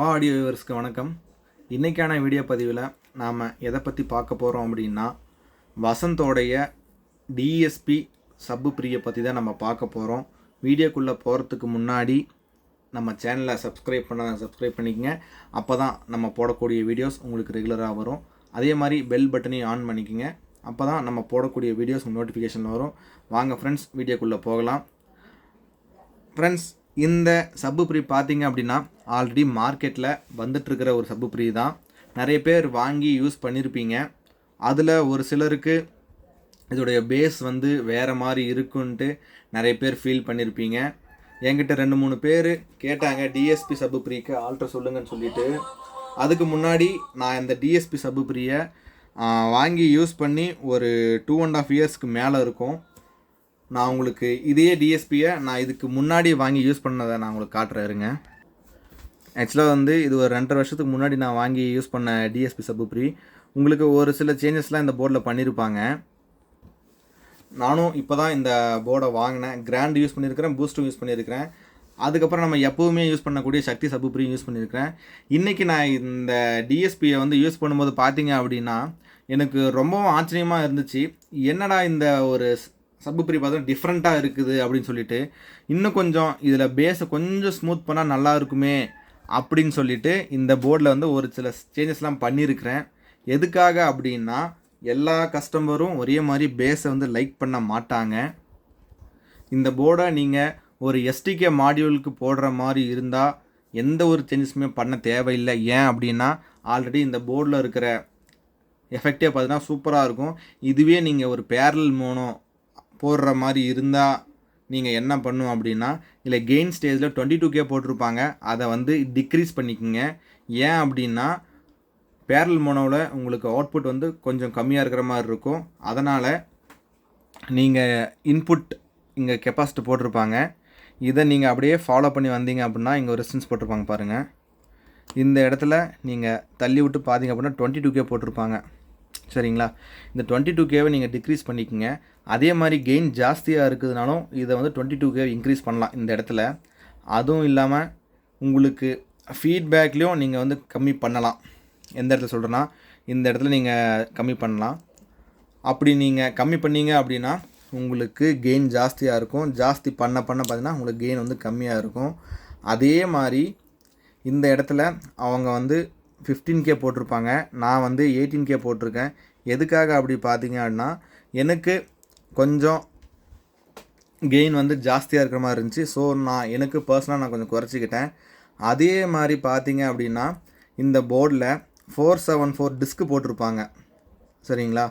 பா ஆடியோ வியூவர்ஸ்க்கு வணக்கம். இன்றைக்கான வீடியோ பதிவில் நாம் எதை பற்றி பார்க்க போகிறோம் அப்படின்னா வசந்தோடைய டிஎஸ்பி சப்பு பிரியை பற்றி தான் நம்ம பார்க்க போகிறோம் வீடியோக்குள்ளே போகிறதுக்கு முன்னாடி நம்ம சேனலை சப்ஸ்கிரைப் பண்ண சப்ஸ்கிரைப் பண்ணிக்கங்க. அப்போ தான் நம்ம போடக்கூடிய வீடியோஸ் உங்களுக்கு ரெகுலராக வரும். அதே மாதிரி பெல் பட்டனையும் ஆன் பண்ணிக்கோங்க. அப்போ தான் நம்ம போடக்கூடிய வீடியோஸ் நோட்டிஃபிகேஷன் வரும். வாங்க ஃப்ரெண்ட்ஸ் வீடியோக்குள்ளே போகலாம். ஃப்ரெண்ட்ஸ் இந்த சப்பு ப்ரீ பார்த்தீங்க அப்படின்னா ஆல்ரெடி மார்க்கெட்டில் வந்துட்டுருக்கிற ஒரு சப்பு ப்ரீ தான். நிறைய பேர் வாங்கி யூஸ் பண்ணியிருப்பீங்க அதில் ஒரு சிலருக்கு இதோடைய பேஸ் வந்து வேறு மாதிரி இருக்குன்ட்டு நிறைய பேர் ஃபீல் பண்ணியிருப்பீங்க என்கிட்ட ரெண்டு மூணு பேர் கேட்டாங்க டிஎஸ்பி சப்பு ப்ரீக்கு ஆல்ட்ரு சொல்லுங்கன்னு சொல்லிட்டு. அதுக்கு முன்னாடி நான் இந்த டிஎஸ்பி சப்பு ப்ரீயை வாங்கி யூஸ் பண்ணி ஒரு டூ அண்ட் ஆஃப் இயர்ஸ்க்கு மேலே இருக்கும். நான் உங்களுக்கு இதே டிஎஸ்பியை நான் இதுக்கு முன்னாடி வாங்கி யூஸ் பண்ணதை நான் உங்களுக்கு காட்டுறேன் இருங்க. ஆக்சுவலாக வந்து இது ஒரு ரெண்டரை வருஷத்துக்கு முன்னாடி நான் வாங்கி யூஸ் பண்ண டிஎஸ்பி சப்புப்ரி உங்களுக்கு ஒரு சில சேஞ்சஸ்லாம் இந்த போர்டில் பண்ணியிருப்பாங்க நானும் இப்போ தான் இந்த போர்டை வாங்கினேன். கிராண்ட் யூஸ் பண்ணியிருக்கிறேன் பூஸ்ட்டும் யூஸ் பண்ணியிருக்கிறேன் அதுக்கப்புறம் நம்ம எப்போவுமே யூஸ் பண்ணக்கூடிய சக்தி சப்புப்ரியும் யூஸ் பண்ணியிருக்கிறேன் இன்றைக்கி நான் இந்த டிஎஸ்பியை வந்து யூஸ் பண்ணும்போது பார்த்தீங்க அப்படின்னா எனக்கு ரொம்பவும் ஆச்சரியமாக இருந்துச்சு. என்னடா இந்த ஒரு சப்புப்ரி பார்த்தா டிஃப்ரெண்ட்டாக இருக்குது அப்படின்னு சொல்லிட்டு இன்னும் கொஞ்சம் இதில் பேஸை கொஞ்சம் ஸ்மூத் பண்ணால் நல்லா இருக்குமே அப்படின்னு சொல்லிட்டு இந்த போர்டில் வந்து ஒரு சில சேஞ்சஸ்லாம் பண்ணியிருக்கிறேன் எதுக்காக அப்படின்னா எல்லா கஸ்டமரும் ஒரே மாதிரி பேஸை வந்து லைக் பண்ண மாட்டாங்க. இந்த போர்டை நீங்கள் ஒரு எஸ்டிகே மாடியூலுக்கு போடுற மாதிரி இருந்தால் எந்த ஒரு சேஞ்சஸுமே பண்ண தேவையில்லை. ஏன் அப்படின்னா ஆல்ரெடி இந்த போர்டில் இருக்கிற எஃபெக்டே பார்த்தீங்கன்னா சூப்பராக இருக்கும். இதுவே நீங்கள் ஒரு பேரல் மோனோ போடுற மாதிரி இருந்தால் நீங்கள் என்ன பண்ணும் அப்படின்னா இல்லை கெயின் ஸ்டேஜில் டுவெண்ட்டி டூ கே போட்டிருப்பாங்க. அதை வந்து டிக்ரீஸ் பண்ணிக்கோங்க. ஏன் அப்படின்னா பேரல் மோனோவில் உங்களுக்கு அவுட்புட் வந்து கொஞ்சம் கம்மியாக இருக்கிற மாதிரி இருக்கும். அதனால் நீங்கள் இன்புட் இங்கே கெப்பாசிட்டி போட்டிருப்பாங்க. இதை நீங்கள் அப்படியே ஃபாலோ பண்ணி வந்தீங்க அப்படின்னா இங்கே ஒரு ரெசிஸ்டன்ஸ் போட்டிருப்பாங்க பாருங்கள் இந்த இடத்துல நீங்கள் தள்ளி விட்டு பார்த்தீங்க அப்படின்னா டுவெண்ட்டி டூ கே போட்டிருப்பாங்க. சரிங்களா? இந்த டுவெண்ட்டி டூ கேவை நீங்கள் டிக்ரீஸ் பண்ணிக்கோங்க. அதே மாதிரி கெயின் ஜாஸ்தியாக இருக்குதுனாலும் இதை வந்து டுவெண்ட்டி டூ கே இன்க்ரீஸ் பண்ணலாம் இந்த இடத்துல. அதுவும் இல்லாமல் உங்களுக்கு ஃபீட்பேக்லேயும் நீங்கள் வந்து கம்மி பண்ணலாம். எந்த இடத்துல சொல்கிறேன்னா இந்த இடத்துல நீங்கள் கம்மி பண்ணலாம். அப்படி நீங்கள் கம்மி பண்ணீங்க அப்படின்னா உங்களுக்கு கெயின் ஜாஸ்தியாக இருக்கும். ஜாஸ்தி பண்ண பண்ண பார்த்தீங்கன்னா உங்களுக்கு கெயின் வந்து கம்மியாக இருக்கும். அதே மாதிரி இந்த இடத்துல அவங்க வந்து ஃபிஃப்டீன் கே போட்டிருப்பாங்க. நான் வந்து எயிட்டீன் கே போட்டிருக்கேன். எதுக்காக அப்படி பார்த்தீங்க அப்படின்னா எனக்கு கொஞ்சம் கெயின் வந்து ஜாஸ்தியாக இருக்கிற மாதிரி இருந்துச்சு. ஸோ நான் எனக்கு பர்சனலாக நான் கொஞ்சம் குறைச்சிக்கிட்டேன். அதே மாதிரி பார்த்தீங்க அப்படின்னா இந்த போர்டில் ஃபோர் செவன் ஃபோர் டிஸ்க்கு போட்டிருப்பாங்க. சரிங்களா?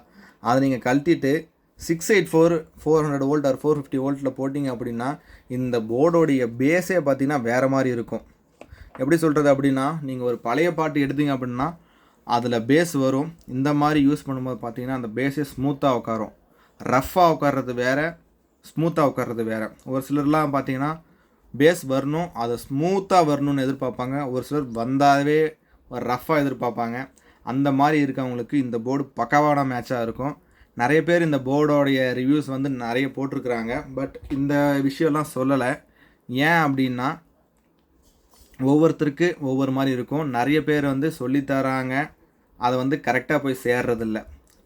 அதை நீங்கள் கழட்டிட்டு six eight four four hundred volt or four fifty வோல்ட்டில் போட்டிங்க அப்படின்னா இந்த போர்டோடைய பேஸே பார்த்தீங்கன்னா வேறு மாதிரி இருக்கும். எப்படி சொல்கிறது அப்படின்னா நீங்கள் ஒரு பழைய பாட்டு எடுத்தீங்க அப்படின்னா அதில் பேஸ் வரும். இந்த மாதிரி யூஸ் பண்ணும்போது பார்த்தீங்கன்னா அந்த பேஸே ஸ்மூத்தாக உட்காரும். ரஃப்பாக உட்கார்றது வேறு ஸ்மூத்தாக உட்கார்றது வேறு. ஒரு சிலர்லாம் பார்த்தீங்கன்னா பேஸ் வரணும் அதை ஸ்மூத்தாக வரணும்னு எதிர்பார்ப்பாங்க. ஒரு சிலர் வந்தாவே ஒரு ரஃப்பாக எதிர்பார்ப்பாங்க. அந்த மாதிரி இருக்கவங்களுக்கு இந்த போர்டு பக்கவான மேட்சாக இருக்கும். நிறைய பேர் இந்த போர்டோடைய ரிவ்யூஸ் வந்து நிறைய போட்டிருக்கிறாங்க. பட் இந்த விஷயம்லாம் சொல்லலை. ஏன் அப்படின்னா ஒவ்வொருத்தருக்கு ஒவ்வொரு மாதிரி இருக்கும். நிறைய பேர் வந்து சொல்லித்தராங்க அதை வந்து கரெக்டாக போய் சேர்றதில்ல.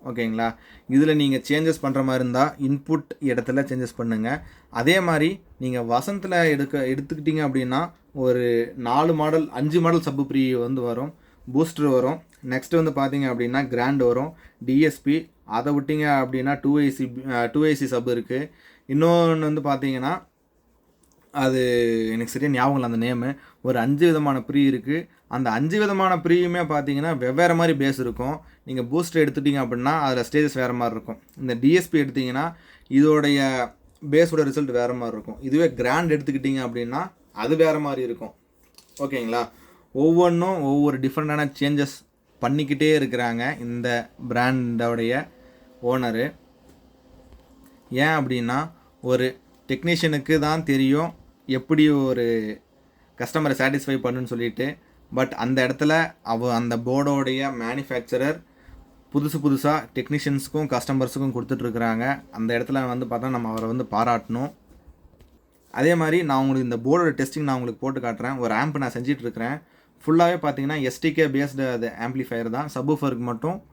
ஓகேங்களா? இதில் நீங்கள் சேஞ்சஸ் பண்ணுற மாதிரி இருந்தால் இன்புட் இடத்துல சேஞ்சஸ் பண்ணுங்கள் அதே மாதிரி நீங்கள் வசந்தில் எடுக்க எடுத்துக்கிட்டிங்க அப்படின்னா ஒரு நாலு மாடல் அஞ்சு மாடல் சப்பு ப்ரீ வந்து வரும். பூஸ்டர் வரும். நெக்ஸ்ட் வந்து பார்த்தீங்க அப்படின்னா கிராண்ட் வரும். டிஎஸ்பி அதை விட்டிங்க அப்படின்னா two AC two AC sub இருக்குது இன்னொன்று வந்து பார்த்தீங்கன்னா அது எனக்கு சரியாக ஞாபகம் இல்லை அந்த நேமு ஒரு அஞ்சு விதமான ப்ரீ இருக்குது அந்த அஞ்சு விதமான ப்ரீயுமே பார்த்தீங்கன்னா வெவ்வேறு மாதிரி பேஸ் இருக்கும். நீங்கள் பூஸ்டர் எடுத்துட்டீங்க அப்படின்னா அதில் ஸ்டேஜஸ் வேறு மாதிரி இருக்கும். இந்த டிஎஸ்பி எடுத்திங்கன்னா இதோடைய பேஸோட ரிசல்ட் வேறு மாதிரி இருக்கும். இதுவே கிராண்ட் எடுத்துக்கிட்டிங்க அப்படின்னா அது வேறு மாதிரி இருக்கும். ஓகேங்களா? ஒவ்வொன்றும் ஒவ்வொரு டிஃப்ரெண்ட்டான சேஞ்சஸ் பண்ணிக்கிட்டே இருக்கிறாங்க இந்த பிராண்டோடைய ஓனரு ஏன் அப்படின்னா ஒரு டெக்னீஷியனுக்கு தான் தெரியும் எப்படி ஒரு கஸ்டமரை சாட்டிஸ்ஃபை பண்ணுன்னு சொல்லிட்டு பட் அந்த இடத்துல அவ அந்த போர்டோடைய மேனுஃபேக்சரர் புதுசு புதுசாக டெக்னீஷியன்ஸுக்கும் கஸ்டமர்ஸுக்கும் கொடுத்துட்ருக்குறாங்க. அந்த இடத்துல வந்து பார்த்தா நம்ம அவரை வந்து பாராட்டணும். அதே மாதிரி நான் உங்களுக்கு இந்த போர்டோட டெஸ்டிங் நான் உங்களுக்கு போட்டு காட்டுறேன். ஒரு ஆம்ப் நான் செஞ்சிட்ருக்கிறேன். ஃபுல்லாகவே பார்த்தீங்கன்னா எஸ்டிகே பேஸ்டு அது ஆம்ப்ளிஃபையர் தான். சப்ஃபருக்கு மட்டும்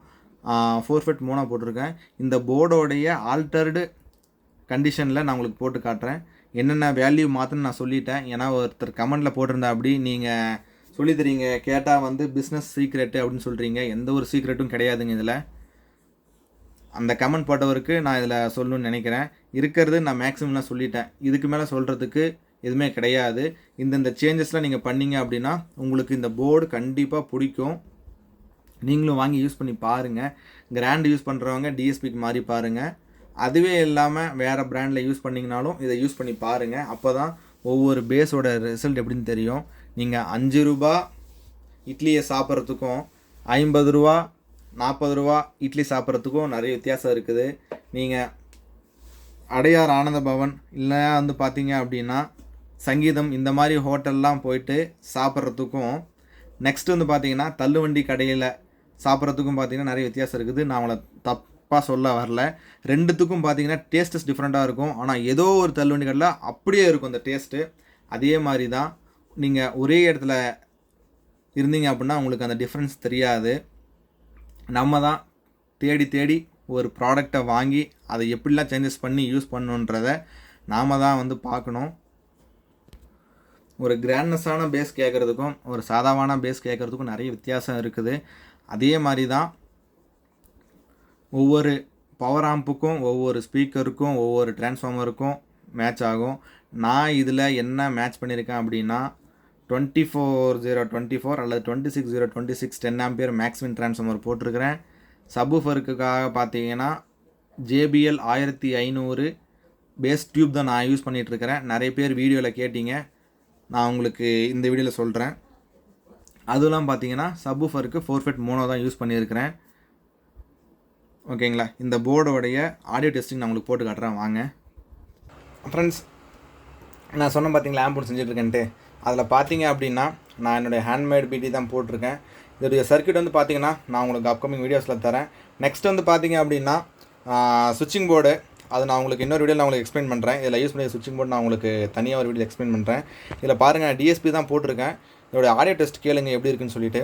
ஃபோர் ஃபெட் மூணாக போட்டிருக்கேன். இந்த போர்டோடைய ஆல்டர்டு கண்டிஷனில் நான் உங்களுக்கு போட்டு காட்டுறேன். என்னென்ன வேல்யூ மாற்றணும்னு நான் சொல்லிட்டேன். ஏன்னா ஒருத்தர் கமெண்டில் போட்டிருந்தா அப்படி நீங்கள் சொல்லி தரீங்க கேட்டால் வந்து பிஸ்னஸ் சீக்ரெட்டு அப்படின்னு சொல்கிறீங்க எந்த ஒரு சீக்ரெட்டும் கிடையாதுங்க இதில். அந்த கமெண்ட் போட்டவருக்கு நான் இதில் சொல்லணும்னு நினைக்கிறேன். இருக்கிறது நான் மேக்ஸிமம்லாம் சொல்லிட்டேன். இதுக்கு மேலே சொல்கிறதுக்கு எதுவுமே கிடையாது. இந்தந்த சேஞ்சஸ்லாம் நீங்கள் பண்ணீங்க அப்படின்னா உங்களுக்கு இந்த போர்டு கண்டிப்பாக பிடிக்கும். நீங்களும் வாங்கி யூஸ் பண்ணி பாருங்கள் கிராண்ட் யூஸ் பண்ணுறவங்க டிஎஸ்பிக்கு மாறி பாருங்கள் அதுவே இல்லாமல் வேறு பிராண்டில் யூஸ் பண்ணிங்கனாலும் இதை யூஸ் பண்ணி பாருங்கள் அப்போ தான் ஒவ்வொரு பேஸோட ரிசல்ட் எப்படின்னு தெரியும். நீங்கள் அஞ்சு ரூபா இட்லியை சாப்பிட்றதுக்கும் ஐம்பது ரூபா நாற்பது ரூபா இட்லி சாப்பிட்றதுக்கும் நிறைய வித்தியாசம் இருக்குது. நீங்கள் அடையார் ஆனந்த பவன் இல்லை வந்து பார்த்தீங்க அப்படின்னா சங்கீதம் இந்த மாதிரி ஹோட்டல்லாம் போயிட்டு சாப்பிட்றதுக்கும் நெக்ஸ்ட் வந்து பார்த்தீங்கன்னா தள்ளுவண்டி கடையில் சாப்பிட்றதுக்கும் பார்த்தீங்கன்னா நிறைய வித்தியாசம் இருக்குது. நான் அவங்கள தப்பாக சொல்ல வரல. ரெண்டுத்துக்கும் பார்த்தீங்கன்னா டேஸ்ட்டஸ் டிஃப்ரெண்ட்டாக இருக்கும். ஆனால் ஏதோ ஒரு தள்ளுவண்டி கடையில் அப்படியே இருக்கும் அந்த டேஸ்ட்டு அதே மாதிரி தான் நீங்கள் ஒரே இடத்துல இருந்தீங்க அப்படின்னா உங்களுக்கு அந்த டிஃப்ரென்ஸ் தெரியாது. நம்ம தான் தேடி தேடி ஒரு ப்ராடக்டை வாங்கி அதை எப்படிலாம் சேஞ்சஸ் பண்ணி யூஸ் பண்ணணுன்றத நாம் தான் வந்து பார்க்கணும். ஒரு கிராண்ட்னஸான பேஸ் கேட்குறதுக்கும் ஒரு சாதாவான பேஸ் கேட்குறதுக்கும் நிறைய வித்தியாசம் இருக்குது. அதே மாதிரி தான் ஒவ்வொரு பவர் ஆம்புக்கும் ஒவ்வொரு ஸ்பீக்கருக்கும் ஒவ்வொரு டிரான்ஸ்ஃபார்மருக்கும் மேட்ச் ஆகும். நான் இதில் என்ன மேட்ச் பண்ணியிருக்கேன் அப்படின்னா twenty four zero twenty four அல்லது twenty six zero twenty six ten ampere maximum transformer போட்டிருக்கிறேன் சப்வூஃபருக்காக பார்த்தீங்கன்னா ஜேபிஎல் ஆயிரத்தி ஐநூறு பேஸ் டியூப் தான் நான் யூஸ் பண்ணிகிட்ருக்கிறேன் நிறைய பேர் வீடியோவில் கேட்டிங்க. நான் உங்களுக்கு இந்த வீடியோவில் சொல்கிறேன் அதெல்லாம் பார்த்தீங்கன்னா சபுஃபருக்கு ஃபோர் ஃபெட் மோனோ தான் யூஸ் பண்ணியிருக்கிறேன் ஓகேங்களா? இந்த போர்டோடைய ஆடியோ டெஸ்டிங் நான் உங்களுக்கு போட்டு காட்டுறேன். வாங்க. ஃப்ரெண்ட்ஸ் நான் சொன்னேன் பார்த்தீங்களா ஆம்பூர் செஞ்சுட்ருக்கேன்ட்டு. அதில் பார்த்தீங்க அப்படின்னா நான் என்னுடைய ஹேண்ட்மேட் பிடி தான் போட்டிருக்கேன். இதோடைய சர்க்கியூட் வந்து பார்த்தீங்கன்னா நான் உங்களுக்கு அப்கமிங் வீடியோஸில் தரேன். நெக்ஸ்ட் வந்து பார்த்தீங்க அப்படின்னா சுவிட்சிங் போர்டு அது நான் உங்களுக்கு இன்னொரு வீடியோ நான் உங்களுக்கு எக்ஸ்பிளைன் பண்ணுறேன் இதில் யூஸ் பண்ணி சுவிட்சிங் போர்டு நான் உங்களுக்கு தனியாக ஒரு வீடியோ எக்ஸ்பிளைன் பண்ணுறேன் இதில் பாருங்கள் டிஎஸ்பி தான் போட்டிருக்கேன். இதோடய ஆடியோ டெஸ்ட் கேளுங்க எப்படி இருக்குன்னு சொல்லிட்டு.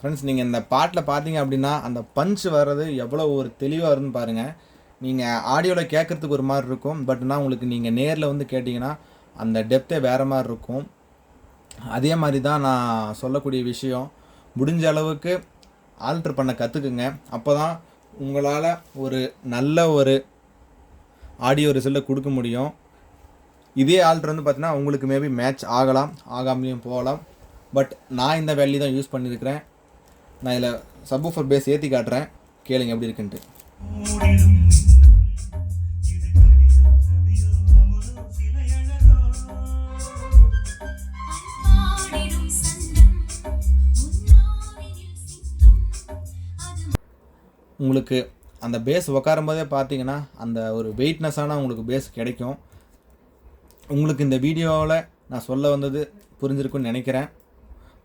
ஃப்ரெண்ட்ஸ் நீங்கள் இந்த பாட்டில் பார்த்தீங்க அப்படின்னா அந்த பஞ்ச் வர்றது எவ்வளோ ஒரு தெளிவாக வருதுன்னு பாருங்கள் நீங்கள் ஆடியோவில் கேட்குறதுக்கு ஒரு மாதிரி இருக்கும். பட் நான் உங்களுக்கு நீங்கள் நேரில் வந்து கேட்டிங்கன்னா அந்த டெப்த்தே வேறு மாதிரி இருக்கும். அதே மாதிரி தான் நான் சொல்லக்கூடிய விஷயம். முடிஞ்ச அளவுக்கு ஆல்ட்ரு பண்ண கற்றுக்குங்க அப்போ தான் உங்களால் ஒரு நல்ல ஒரு ஆடியோ ரிசல்ட்டை கொடுக்க முடியும். இதே ஆல்ட்ரு வந்து பார்த்தீங்கன்னா உங்களுக்கு மேபி மேட்ச் ஆகலாம். ஆகாமலையும் போகலாம். பட் நான் இந்த வேல்யூ தான் யூஸ் பண்ணியிருக்கிறேன் நான் இதில் சப்வூஃபர் பேஸ் ஏற்றி காட்டுறேன். கேளுங்க எப்படி இருக்குன்ட்டு. உங்களுக்கு அந்த பேஸ் உக்காரும் போதே பார்த்தீங்கன்னா அந்த ஒரு வெயிட்னஸான உங்களுக்கு பேஸ் கிடைக்கும். உங்களுக்கு இந்த வீடியோவில் நான் சொல்ல வந்தது புரிஞ்சிருக்குன்னு நினைக்கிறேன்.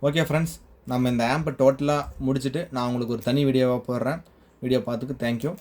ஓகே ஃப்ரெண்ட்ஸ் நம்ம இந்த ஆம்பை டோட்டலாக முடிச்சுட்டு நான் உங்களுக்கு ஒரு தனி வீடியோவாக போடுறேன். வீடியோ பார்த்துக்கு தேங்க்யூ